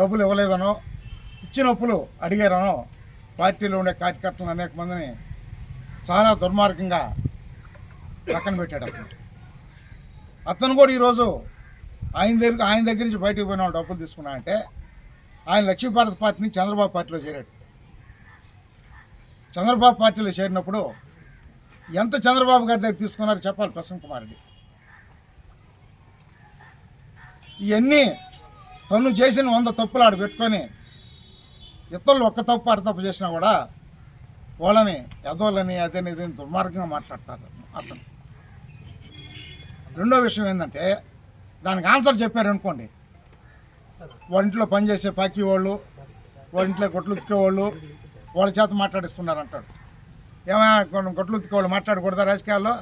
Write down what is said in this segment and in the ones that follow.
డబ్బులు ఇవ్వలేదనో ఇచ్చిన అప్పులు అడిగారనో పార్టీలో ఉండే కార్యకర్తలు అనేక మందిని చాలా దుర్మార్గంగా పక్కన పెట్టాడు అతను. అతను కూడా ఈరోజు ఆయన దగ్గర ఆయన దగ్గర నుంచి బయటకు పోయిన డబ్బులు తీసుకున్నా అంటే ఆయన లక్ష్మీ భారత్ పార్టీని చంద్రబాబు పార్టీలో చేరాడు. చంద్రబాబు పార్టీలో చేరినప్పుడు ఎంత చంద్రబాబు గారి దగ్గర తీసుకున్నారో చెప్పాలి ప్రసన్న కుమార్ రెడ్డి. ఇవన్నీ తను చేసిన వంద తప్పులు ఆడ పెట్టుకొని ఇతరులు ఒక్క తప్పు అర తప్పు చేసినా కూడా వాళ్ళని ఎదోళ్ళని అదని ఇదని దుర్మార్గంగా మాట్లాడతారు. అతను రెండో విషయం ఏంటంటే దానికి ఆన్సర్ చెప్పారు అనుకోండి ఇంట్లో పనిచేసే పాకి వాళ్ళు వాళ్ళ గొట్లు ఉతికేవాళ్ళు వాళ్ళ చేత మాట్లాడిస్తున్నారు అంటాడు ఏమైనా కొన్ని గొట్లు ఉతికేవాళ్ళు మాట్లాడకూడదా రాజకీయాల్లో?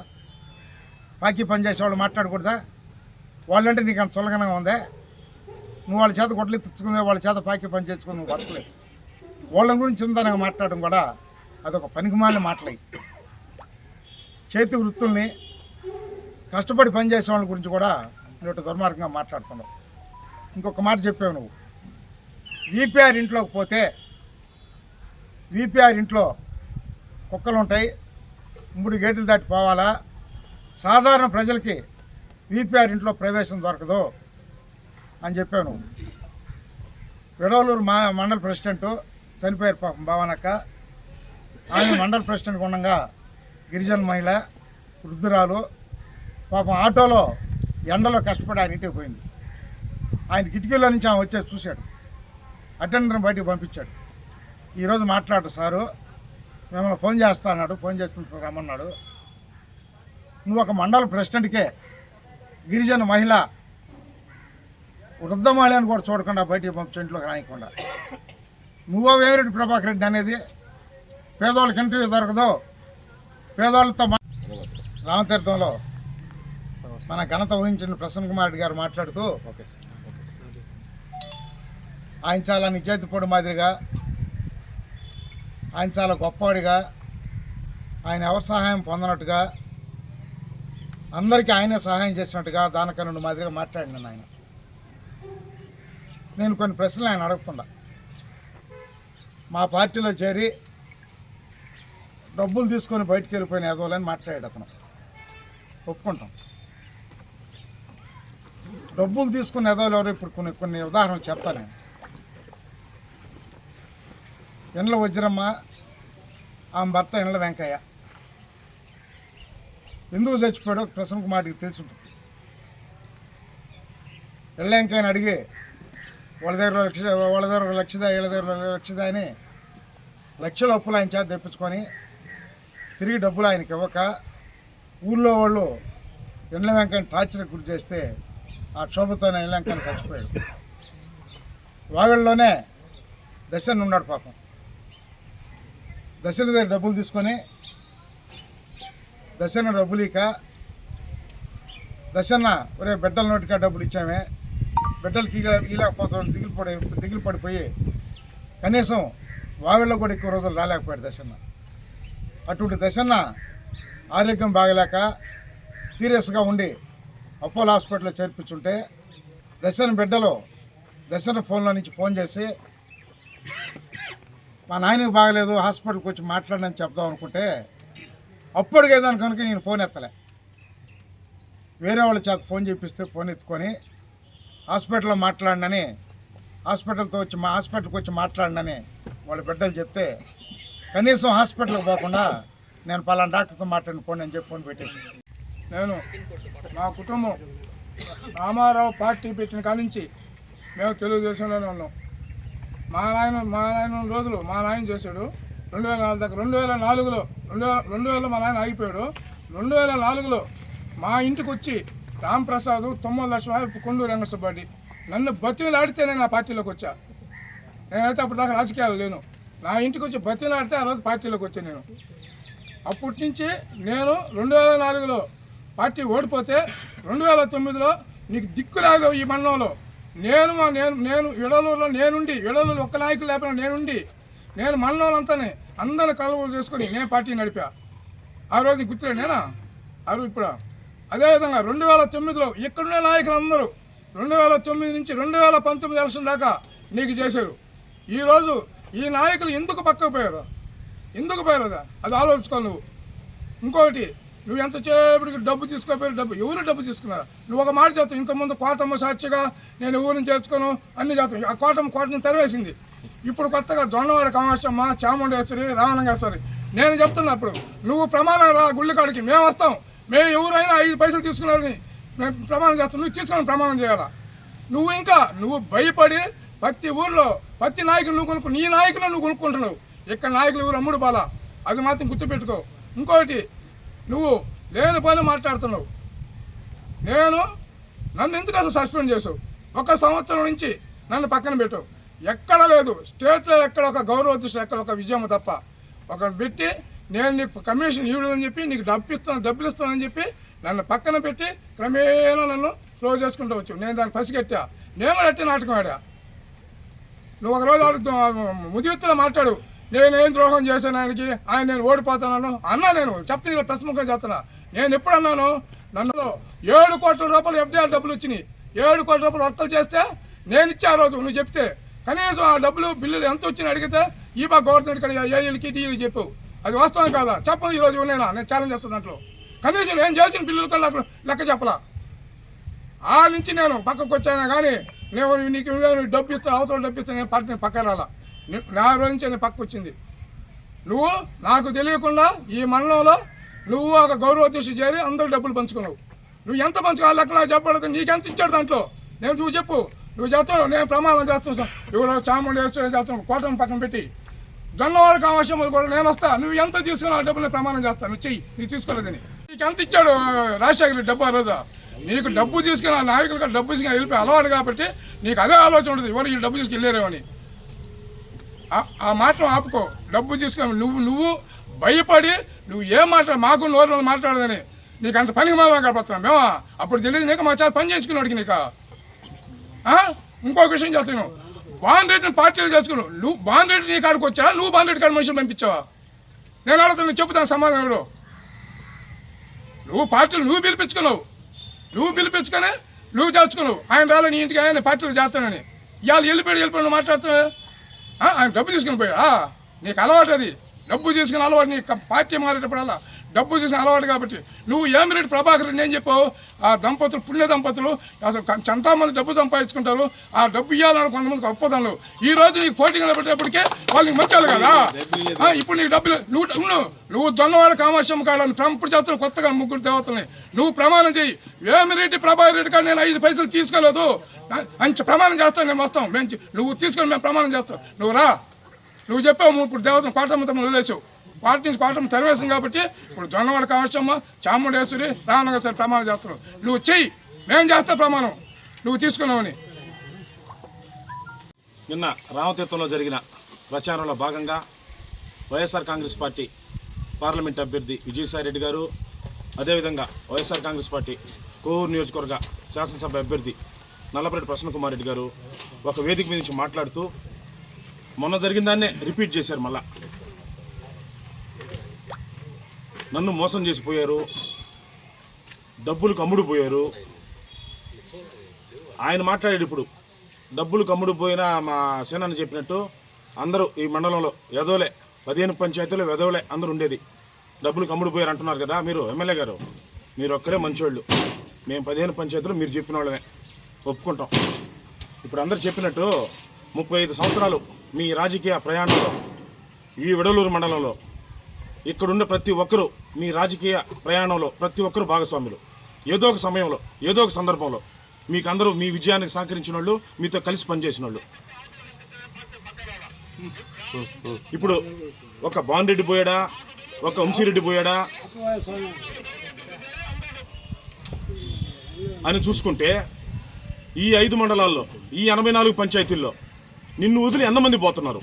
పాకి పనిచేసే వాళ్ళు మాట్లాడకూడదా? వాళ్ళంటే నీకు అంత సులగనంగా ఉందే? నువ్వు వాళ్ళ చేత గొడ్లు తెచ్చుకునే వాళ్ళ చేత పాకి పని చేసుకుని నువ్వు బతకలేదు వాళ్ళ గురించి ఉందనగా మాట్లాడడం కూడా అదొక పనికిమాలిన మాటలే. చేతి వృత్తుల్ని కష్టపడి పనిచేసే వాళ్ళ గురించి కూడా నువ్వు దుర్మార్గంగా మాట్లాడుతున్నావు. ఇంకొక మాట చెప్పావు నువ్వు. విపిఆర్ ఇంట్లోకి పోతే విపిఆర్ ఇంట్లో కుక్కలు ఉంటాయి మూడు గేట్లు దాటి పోవాలా? సాధారణ ప్రజలకి విపిఆర్ ఇంట్లో ప్రవేశం దొరకదు. అని చెప్పాను. విడవలూరు మా మండల ప్రెసిడెంట్ చనిపోయారు పాపం భావనక్క. ఆమె మండల ప్రెసిడెంట్ ఉండగా గిరిజన మహిళ వృద్ధురాలు పాపం ఆటోలో ఎండలో కష్టపడి ఆయన ఇంటికి పోయింది. ఆయన కిటికీలో నుంచి ఆమె వచ్చేది చూశాడు. అటెండర్ని బయటికి పంపించాడు. ఈరోజు మాట్లాడు సారు. మిమ్మల్ని ఫోన్ చేస్తా అన్నాడు. ఫోన్ చేస్తున్న రమ్మన్నాడు. నువ్వు ఒక మండల ప్రెసిడెంట్కే గిరిజన మహిళ వృద్ధ మహిళను కూడా చూడకుండా బయటికి పంపించే ఇంట్లోకి రాయకుండా నువ్వో వేమిరెడ్డి ప్రభాకర్ రెడ్డి అనేది పేదవాళ్ళకి ఇంటర్వ్యూ దొరకదు. పేదవాళ్ళతో మా- రామతీర్థంలో మన ఘనత ఊహించిన ప్రసన్న కుమార్ రెడ్డి గారు మాట్లాడుతూ ఆయన చాలా నిజాయితీపూడి మాదిరిగా ఆయన చాలా గొప్పవాడిగా ఆయన ఎవరి సహాయం పొందనట్టుగా అందరికీ ఆయనే సహాయం చేసినట్టుగా దానకన్నుడు మాదిరిగా మాట్లాడినాను ఆయన. నేను కొన్ని ప్రశ్నలు ఆయన అడుగుతున్నా మా పార్టీలో చేరి డబ్బులు తీసుకొని బయటికి వెళ్ళిపోయిన ఎదవాలని మాట్లాడాడు అతను. ఒప్పుకుంటాం. డబ్బులు తీసుకున్న ఎదవలు ఎవరు ఇప్పుడు కొన్ని కొన్ని ఉదాహరణలు చెప్తాను నేను. ఎండ్ల వజ్రమ్మ ఆమె భర్త ఎండ్ల వెంకయ్య. ఎందుకు చచ్చిపోయాడో ప్రసన్న కుమార్కి తెలిసి ఉంటుంది. ఎళ్ళ వెంకయ్యని అడిగి వాళ్ళ దగ్గర లక్ష వాళ్ళ దగ్గర ఒక లక్షదా వీళ్ళ దగ్గర లక్షదా అని లక్షల అప్పులు ఆయన చేత తెప్పించుకొని తిరిగి డబ్బులు ఆయనకి ఇవ్వక ఊళ్ళో వాళ్ళు ఎండ్ల వెంకయ్యని టార్చర్ గురి చేస్తే ఆ క్షోభతో ఎండ్ల వెంకయ్యని చచ్చిపోయాడు. వాగళ్ళలోనే దశన్ ఉన్నాడు పాపం. దశన దగ్గర డబ్బులు తీసుకొని దశన డబ్బులు ఇక దశన్న ఒరే బిడ్డల నోటికా డబ్బులు ఇచ్చామే. బిడ్డలు ఈల ఈలేకపోతాడు దిగులు పడి దిగులు పడిపోయి కనీసం వావిళ్ళలో కూడా ఎక్కువ రోజులు రాలేకపోయాడు దశన్న. అటువంటి దశన్న ఆరోగ్యం బాగలేక సీరియస్గా ఉండి అపోలో హాస్పిటల్లో చేర్పించుంటే దశన బిడ్డలు దశన ఫోన్లో నుంచి ఫోన్ చేసి మా నాయనకి బాగలేదు హాస్పిటల్కి వచ్చి మాట్లాడని చెప్దాం అనుకుంటే అప్పటికే దాని కనుక నేను ఫోన్ ఎత్తలే. వేరే వాళ్ళ చేత ఫోన్ చేపిస్తే ఫోన్ ఎత్తుకొని హాస్పిటల్లో మాట్లాడినని హాస్పిటల్తో వచ్చి మా హాస్పిటల్కి వచ్చి మాట్లాడినని వాళ్ళ బిడ్డలు చెప్తే కనీసం హాస్పిటల్కి పోకుండా నేను పలానా డాక్టర్తో మాట్లాడిన ఫోన్ అని చెప్పి ఫోన్ పెట్టేసి నేను మా కుటుంబం రామారావు పార్టీ పెట్టిన కాడి నుంచి మేము తెలుగుదేశంలోనే ఉన్నాం. మా నాయన మా నాయన రోజులు మా నాయన చేశాడు. రెండు వేల నాలుగు దాకా రెండు వేల నాలుగులో రెండు వేల రెండు వేలలో మా నాయన ఆగిపోయాడు. రెండు వేల నాలుగులో మా ఇంటికి వచ్చి రాంప్రసాద్ తొమ్మిది లక్షల కొండూరు వెంకటసుబ్బాడి నన్ను బతిమలాడితే నేను ఆ పార్టీలోకి వచ్చా. నేనైతే అప్పుడు దాకా రాజకీయాలు లేను. నా ఇంటికి వచ్చి బతిమలాడితే ఆ రోజు పార్టీలోకి వచ్చాను నేను. అప్పటి నుంచి నేను రెండు వేల నాలుగులో పార్టీ ఓడిపోతే రెండు వేల తొమ్మిదిలో నీకు దిక్కులాగా ఈ మండలంలో. నేను మా- నేను నేను ఇడలూరులో నేనుండి ఎడలూరు ఒక్క నాయకులు లేకపోయినా నేనుండి నేను మండలం అంతానే అందరిని కలువలు చేసుకొని నేను పార్టీ నడిపా. ఆ రోజు గుర్తులే నేనా? ఆ రోజు ఇప్పుడు? అదేవిధంగా రెండు వేల తొమ్మిదిలో ఇక్కడున్న నాయకులు అందరూ రెండు వేల తొమ్మిది నుంచి రెండు వేల పంతొమ్మిది ఎలక్షన్ దాకా నీకు చేశారు. ఈరోజు ఈ నాయకులు ఎందుకు పక్కకు పోయారు? ఎందుకు పోయారు అది? ఆలోచించుకో నువ్వు. ఇంకొకటి నువ్వు ఎంతసేపటికి డబ్బు తీసుకోపోయారు? డబ్బు ఎవరు డబ్బు తీసుకున్నారు? నువ్వు ఒక మాట చేస్తావు ఇంతకుముందు కోటమ్మ సాక్షిగా నేను ఊరిని చేర్చుకోను అన్ని చేస్తాను ఆ కోటమ్మ కోటని తెరవేసింది. ఇప్పుడు కొత్తగా జొన్నవాడ కామాక్షమ్మ చాముండేశ్వరి రావణంగేశ్వరి నేను చెప్తున్నా అప్పుడు నువ్వు ప్రమాణం రా గుళ్ళకాడికి మేము వస్తాం. మేము ఎవరైనా ఐదు పైసలు తీసుకున్నారని మేము ప్రమాణం చేస్తాం నువ్వు తీసుకొని ప్రమాణం చేయాలా? నువ్వు ఇంకా నువ్వు భయపడి ప్రతి ఊర్లో ప్రతి నాయకులు నువ్వు కొనుక్కు నీ నాయకులు నువ్వు కొనుక్కుంటున్నావు. ఇక్కడ నాయకులు ఎవరు? అమ్ముడు బాల అది మాత్రం గుర్తుపెట్టుకో. ఇంకోటి నువ్వు లేని పని మాట్లాడుతున్నావు. నేను నన్ను ఎందుకు అసలు సస్పెండ్ చేసావు? ఒక సంవత్సరం నుంచి నన్ను పక్కన పెట్టావు. ఎక్కడ లేదు. స్టేట్లో ఎక్కడ ఒక గౌరవ దృష్టి ఎక్కడ ఒక విజయం తప్ప. ఒక పెట్టి నేను నీకు కమిషన్ ఇవ్వడని చెప్పి నీకు డబ్బు ఇస్తాను డబ్బులు ఇస్తానని చెప్పి నన్ను పక్కన పెట్టి క్రమేణా నన్ను స్లో చేసుకుంటూ వచ్చావు. నేను దాన్ని పసిగట్టా. నేను కూడా అట్టే నాటకం ఆడా? నువ్వు ఒక రోజు అడుగుతూ మాట్లాడు. నేనేం ద్రోహం చేశాను ఆయనకి? ఆయన నేను ఓడిపోతున్నాను అన్నా నేను. చెప్తే ఇలా ప్రశ్నముఖం చేస్తున్నా. నేను ఎప్పుడు అన్నాను? నన్ను ఏడు కోట్ల రూపాయలు ఎఫ్డీఆర్ డబ్బులు వచ్చినాయి. ఏడు కోట్ల రూపాయలు వర్తలు చేస్తే నేను ఇచ్చే రోజు నువ్వు చెప్తే. కనీసం ఆ డబ్బులు బిల్లులు ఎంత వచ్చినా అడిగితే ఈ బా గవర్నమెంట్ కడిగా ఏఈలకి డీఈలకి చెప్పు. అది వాస్తవం కాదా? చెప్పదు ఈరోజు రోజు నేనా నేను ఛాలెంజ్ చేస్తాను దాంట్లో. కనీసం నేను చేసిన బిల్లులు కల్లా లెక్క చెప్పలా. ఆ నుంచి నేను పక్కకు వచ్చాను కానీ నేను నీకు డబ్బు ఇస్తాను అవతల డబ్బు ఇస్తాను నేను పార్టీ పక్క రాలా. నా రోజు నుంచి నేను పక్కకు వచ్చింది. నువ్వు నాకు తెలియకుండా ఈ మండలంలో నువ్వు ఒక గౌరవ దృష్టి చేరి అందరూ డబ్బులు పంచుకున్నావు. నువ్వు ఎంత పంచుకోవాలి లెక్క నాకు చెప్పడదు నీకెంత ఇచ్చాడు దాంట్లో? నేను నువ్వు చెప్పు. నువ్వు చెప్తావు నేను ప్రమాణం చేస్తున్నా ఎవరో చాముండి వేస్తూ చేస్తున్నావు కోటను పక్కన పెట్టి. జొన్నవాడ కావశ్యం కూడా నేను వస్తా. నువ్వు ఎంత తీసుకున్నా ఆ డబ్బులు ప్రమాణం చేస్తాను నువ్వు చెయ్యి. నీకు తీసుకోలేదని నీకు ఎంత ఇచ్చాడు రాజశేఖర్ డబ్బు ఆ రోజు? నీకు డబ్బు తీసుకుని ఆ నాయకులుగా డబ్బు తీసుకుని వెళ్ళిపోయి అలవాటు కాబట్టి నీకు అదే ఆలోచన ఉంటుంది. ఎవరు ఈ డబ్బు తీసుకు వెళ్ళారేమని ఆ- ఆ మాటలు ఆపుకో. డబ్బు తీసుకొని నువ్వు నువ్వు భయపడి నువ్వు ఏం మాట మాకు నోరు మీద మాట్లాడదని నీకు అంత పనికి మాత్రం కనపడుతున్నాం మేమా? అప్పుడు తెలియదు నీకు మా చేత పని చేయించుకున్నాడికి నీకు. ఇంకొక విషయం చెప్తాను. బాన్ రెడ్డిని పార్టీలు చేసుకున్నావు నువ్వు బాన్ రెడ్డి నీ కాడికి వచ్చా? నువ్వు బాండ్ రెడ్డి కాడి మనుషులు పంపించావా? నేను అడుగుతాను చెబుతాను సమాధానం ఎవడు నువ్వు పార్టీలు నువ్వు పిలిపించుకున్నావు. నువ్వు పిలిపించుకొని నువ్వు చేసుకున్నావు ఆయన రాలే నీ ఇంటికి ఆయన పార్టీలు చేస్తానని. ఇవాళ వెళ్ళిపోయాడు వెళ్ళిపోయి నువ్వు మాట్లాడుతున్నావు? ఆయన డబ్బు తీసుకుని పోయాడు? నీకు అలవాటు అది. డబ్బు తీసుకుని అలవాటు నీ పార్టీ మారేటప్పుడల్లా డబ్బు తీసుకుని అలవాటు కాబట్టి. నువ్వు ఏమిరెడ్డి ప్రభాకర్ నేను చెప్పావు? ఆ దంపతులు పుణ్య దంపతులు అసలు క- డబ్బు సంపాదించుకుంటారు. ఆ డబ్బు ఇవ్వాలని కొంతమందికి ఒప్పదనలు ఈ రోజు నీకు పోటీ నిలబెట్టేప్పటికే వాళ్ళకి మంచాలి కదా? ఆ, ఇప్పుడు నీకు డబ్బులు నువ్వు నువ్వు నువ్వు దొన్నవాడ కామాక్షమ్మ కాడని ఇప్పుడు చేస్తున్న కొత్తగా ముగ్గురు దేవతల్ని. నువ్వు ప్రమాణం చేయి వేమిరెడ్డి ప్రభాకర్ రెడ్డి కానీ నేను ఐదు పైసలు తీసుకోలేదు. మంచి ప్రమాణం చేస్తాను నేను వస్తాం. మేము నువ్వు తీసుకొని మేము ప్రమాణం చేస్తాం. నువ్వు రా. నువ్వు చెప్పావు ఇప్పుడు దేవతను కోటమ్మ తమ్మ వదిలేసావు. వాటి నుంచి కోటమ్మ తెరవేసింది కాబట్టి ఇప్పుడు జొన్నవాడ కావచ్చమ్మ చాముండేశ్వరి రామనగర్ ప్రమాణం చేస్తున్నావు నువ్వు చెయ్యి మేము చేస్తా ప్రమాణం. నువ్వు తీసుకున్నావని. నిన్న రామతీర్థంలో జరిగిన ప్రచారంలో భాగంగా వైఎస్ఆర్ కాంగ్రెస్ పార్టీ పార్లమెంట్ అభ్యర్థి విజయసాయిరెడ్డి గారు అదేవిధంగా వైఎస్ఆర్ కాంగ్రెస్ పార్టీ కోవూరు నియోజకవర్గ శాసనసభ అభ్యర్థి నల్లపరెడ్డి ప్రసన్న కుమార్ రెడ్డి గారు ఒక వేదిక మీద నుంచి మాట్లాడుతూ మొన్న జరిగిన దాన్నే రిపీట్ చేశారు మళ్ళా. నన్ను మోసం చేసిపోయారు డబ్బులు కమ్ముడు పోయారు. ఆయన మాట్లాడాడు ఇప్పుడు. డబ్బులు కమ్ముడు పోయిన మా సేనని చెప్పినట్టు అందరూ ఈ మండలంలో ఎదవలే పదిహేను పంచాయతీలు ఎదవలే అందరూ ఉండేది. డబ్బులు కమ్ముడు పోయారు అంటున్నారు కదా మీరు ఎమ్మెల్యే గారు. మీరు ఒక్కరే మంచివాళ్ళు మేము పదిహేను పంచాయతీలు మీరు చెప్పిన వాళ్ళమే. ఒప్పుకుంటాం. ఇప్పుడు అందరు చెప్పినట్టు ముప్పై ఐదు సంవత్సరాలు మీ రాజకీయ ప్రయాణంలో ఈ విడలూరు మండలంలో ఇక్కడున్న ప్రతి ఒక్కరూ మీ రాజకీయ ప్రయాణంలో ప్రతి ఒక్కరూ భాగస్వాములు. ఏదో ఒక సమయంలో ఏదో ఒక సందర్భంలో మీకు అందరూ మీ విజయానికి సహకరించిన వాళ్ళు మీతో కలిసి పనిచేసిన వాళ్ళు ఇప్పుడు ఒక బాన్రెడ్డి పోయాడా? ఒక వంశీరెడ్డి పోయాడా? అని చూసుకుంటే ఈ ఐదు మండలాల్లో ఈ ఎనభై నాలుగు పంచాయతీల్లో నిన్ను వదిలి ఎంతమంది పోతున్నారు?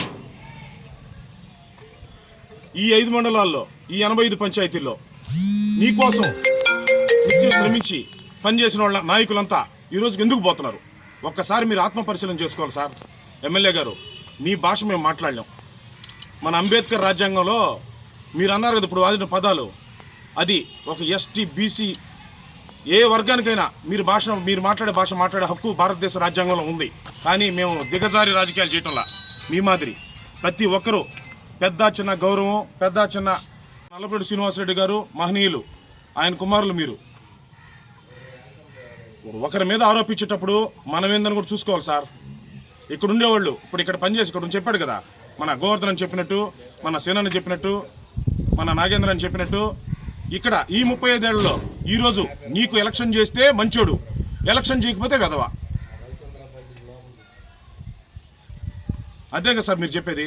ఈ ఐదు మండలాల్లో ఈ ఎనభై ఐదు పంచాయతీల్లో. నీకోసం నిత్యం శ్రమించి పనిచేసిన వాళ్ళ నాయకులంతా ఈరోజుకి ఎందుకు పోతున్నారు? ఒక్కసారి మీరు ఆత్మ పరిశీలన చేసుకోవాలి సార్. ఎమ్మెల్యే గారు మీ భాష మేము మాట్లాడలేం. మన అంబేద్కర్ రాజ్యాంగంలో మీరు అన్నారు కదా ఇప్పుడు వాదిన పదాలు. అది ఒక ఎస్టీ బీసీ ఏ వర్గానికైనా మీరు భాష మీరు మాట్లాడే భాష మాట్లాడే హక్కు భారతదేశ రాజ్యాంగంలో ఉంది. కానీ మేము దిగజారి రాజకీయాలు చేయటంలా మీ మాదిరి ప్రతి ఒక్కరూ పెద్ద చిన్న గౌరవం పెద్ద చిన్న నల్లపరెడ్డి శ్రీనివాసరెడ్డి గారు మహనీయులు. ఆయన కుమారులు మీరు. ఒకరి మీద ఆరోపించేటప్పుడు మనం ఏందని కూడా చూసుకోవాలి సార్. ఇక్కడ ఉండేవాళ్ళు ఇప్పుడు ఇక్కడ పనిచేసి ఇక్కడ చెప్పాడు కదా. మన గోవర్ధన్ అని చెప్పినట్టు మన సేనని చెప్పినట్టు మన నాగేంద్ర అని చెప్పినట్టు ఇక్కడ ఈ ముప్పై ఐదేళ్ళలో ఈరోజు నీకు ఎలక్షన్ చేస్తే మంచోడు. ఎలక్షన్ చేయకపోతే వెధవ. అదే కదా సార్ మీరు చెప్పేది.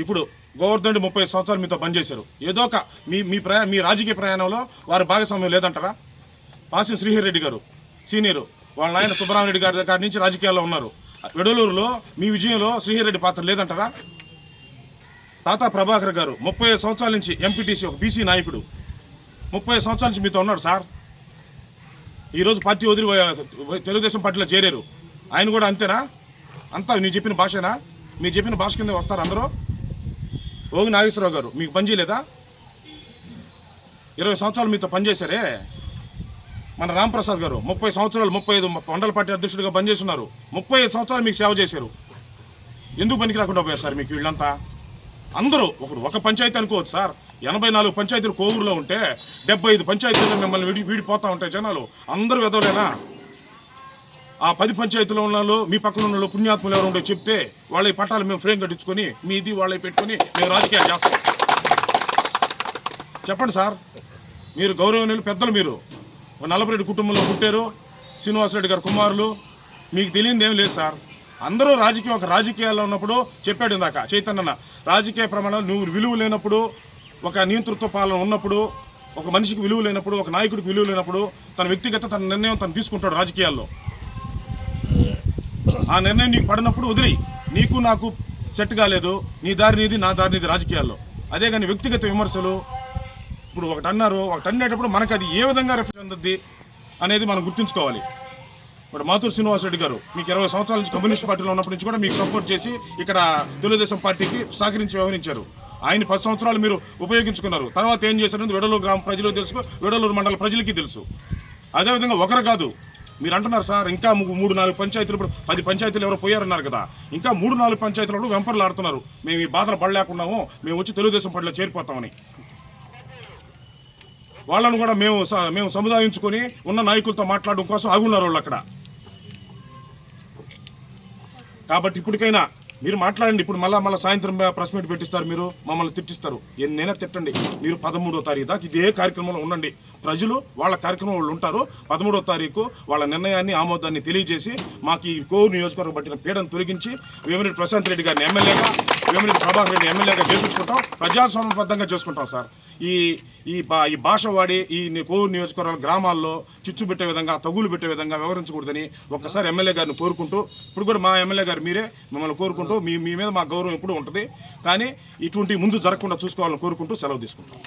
ఇప్పుడు గోవర్ధనుడు ముప్పై సంవత్సరాలు మీతో పనిచేశారు. ఏదో ఒక మీ మీ ప్రయా మీ రాజకీయ ప్రయాణంలో వారి భాగస్వామ్యం లేదంటారా? పాసి శ్రీహర్ రెడ్డి గారు సీనియరు వాళ్ళ నాయన సుబ్బరామరెడ్డి గారి దగ్గర నుంచి రాజకీయాల్లో ఉన్నారు. వెడలూరులో మీ విజయంలో శ్రీహర్ రెడ్డి పాత్ర లేదంటారా? తాతా ప్రభాకర్ గారు ముప్పై సంవత్సరాల నుంచి ఎంపీటీసీ ఒక బీసీ నాయకుడు. ముప్పై సంవత్సరాల నుంచి మీతో ఉన్నాడు సార్. ఈరోజు పార్టీ వదిలి తెలుగుదేశం పార్టీలో చేరారు. ఆయన కూడా అంతేనా? అంతా నీ చెప్పిన భాషేనా? మీరు చెప్పిన భాష కింద వస్తారు అందరూ? ఓగి నాగేశ్వరరావు గారు మీకు పని చేయలేదా? ఇరవై సంవత్సరాలు మీతో పనిచేశారే మన రాంప్రసాద్ గారు ముప్పై సంవత్సరాలు ముప్పై ఐదు మండల పార్టీ అధ్యక్షుడిగా పనిచేస్తున్నారు ముప్పై ఐదు సంవత్సరాలు మీకు సేవ చేశారు. ఎందుకు పనికి రాకుండా పోయారు సార్ మీకు వీళ్ళంతా? అందరూ ఒకరు ఒక పంచాయతీ అనుకోవచ్చు సార్. ఎనభై నాలుగు పంచాయతీలు కోవూరులో ఉంటే డెబ్బై ఐదు పంచాయతీలు మిమ్మల్ని విడి వీడిపోతూ ఉంటాయి జనాలు. అందరూ వెదవలేనా? ఆ పది పంచాయతీలో ఉన్న వాళ్ళు మీ పక్కన ఉన్న వాళ్ళు పుణ్యాత్ములు ఎవరు ఉండో చెప్తే వాళ్ళ పట్టాలు మేము ఫ్రేమ్ కట్టించుకొని మీ ఇది వాళ్ళవి పెట్టుకొని మేము రాజకీయాలు చేస్తాం. చెప్పండి సార్ మీరు గౌరవనీయులు పెద్దలు మీరు. ఒక నల్లపరెడ్డి కుటుంబంలో పుట్టారు శ్రీనివాసరెడ్డి గారు కుమారులు. మీకు తెలియదు ఏం లేదు సార్. అందరూ రాజకీయం ఒక రాజకీయాల్లో ఉన్నప్పుడు చెప్పాడు ఇందాక చైతన్యన రాజకీయ ప్రమాణాలు నువ్వు విలువ లేనప్పుడు ఒక నియంతృత్వ పాలన ఉన్నప్పుడు ఒక మనిషికి విలువ లేనప్పుడు ఒక నాయకుడికి విలువ లేనప్పుడు తన వ్యక్తిగత తన నిర్ణయం తను తీసుకుంటాడు రాజకీయాల్లో. ఆ నిర్ణయం నీకు పడినప్పుడు వదిలి నీకు నాకు సెట్ కాలేదు. నీ దారి నీది నా దారి నీది రాజకీయాల్లో. అదే కానీ వ్యక్తిగత విమర్శలు. ఇప్పుడు ఒకటి అన్నారు ఒకటి అనేటప్పుడు మనకు అది ఏ విధంగా రిఫ్లెక్ట్ అందుద్ది అనేది మనం గుర్తుంచుకోవాలి. ఇప్పుడు మాతూరు శ్రీనివాసరెడ్డి గారు మీకు ఇరవై సంవత్సరాల నుంచి కమ్యూనిస్ట్ పార్టీలో ఉన్నప్పటి నుంచి కూడా మీకు సపోర్ట్ చేసి ఇక్కడ తెలుగుదేశం పార్టీకి సహకరించి వ్యవహరించారు. ఆయన పది సంవత్సరాలు మీరు ఉపయోగించుకున్నారు. తర్వాత ఏం చేశారని వెడలూరు గ్రామ ప్రజలకు తెలుసు వెడలూరు మండల ప్రజలకి తెలుసు. అదేవిధంగా ఒకరు కాదు మీరు అంటున్నారు సార్ ఇంకా మూడు నాలుగు పంచాయతీలు ఇప్పుడు పది పంచాయతీలు ఎవరో పోయారన్నారు కదా. ఇంకా మూడు నాలుగు పంచాయతీలు వెంపర్లు ఆడుతున్నారు మేము ఈ బాధలు పడలేకున్నాము మేము వచ్చి తెలుగుదేశం పార్టీలో చేరిపోతామని. వాళ్ళను కూడా మేము స- మేము సముదాయించుకొని ఉన్న నాయకులతో మాట్లాడడం కోసం ఆగున్నారు వాళ్ళు అక్కడ. కాబట్టి ఇప్పటికైనా మీరు మాట్లాడండి. ఇప్పుడు మళ్ళీ మళ్ళీ సాయంత్రం ప్రెస్ మీట్ పెట్టిస్తారు మీరు మమ్మల్ని తిట్టిస్తారు. ఎన్నైనా తిట్టండి. మీరు పదమూడో తారీఖు దాకా ఇదే కార్యక్రమంలో ఉండండి. ప్రజలు వాళ్ళ కార్యక్రమం వాళ్ళు ఉంటారు. పదమూడో తారీఖు వాళ్ళ నిర్ణయాన్ని ఆమోదాన్ని తెలియజేసి మాకు ఈ కోరు నియోజకవర్గం పట్టిన పీడను తొలగించి వేమిరెడ్డి ప్రశాంత్ రెడ్డి గారిని ఎమ్మెల్యేగా వేమిరెడ్డి ప్రభాకర్ రెడ్డి ఎమ్మెల్యేగా చేపించుకుంటాం ప్రజాస్వామ్యబద్ధంగా చేసుకుంటాం సార్. ఈ ఈ బా ఈ భాష వాడి ఈ కోవూరు నియోజకవర్గాల గ్రామాల్లో చిచ్చు పెట్టే విధంగా తగులు పెట్టే విధంగా వ్యవహరించకూడదని ఒక్కసారి ఎమ్మెల్యే గారిని కోరుకుంటూ ఇప్పుడు కూడా మా ఎమ్మెల్యే గారు మీరే మిమ్మల్ని కోరుకుంటూ మీ మీ మీద మా గౌరవం ఎప్పుడూ ఉంటుంది. కానీ ఇటువంటి ముందు జరగకుండా చూసుకోవాలని కోరుకుంటూ సెలవు తీసుకుంటాం.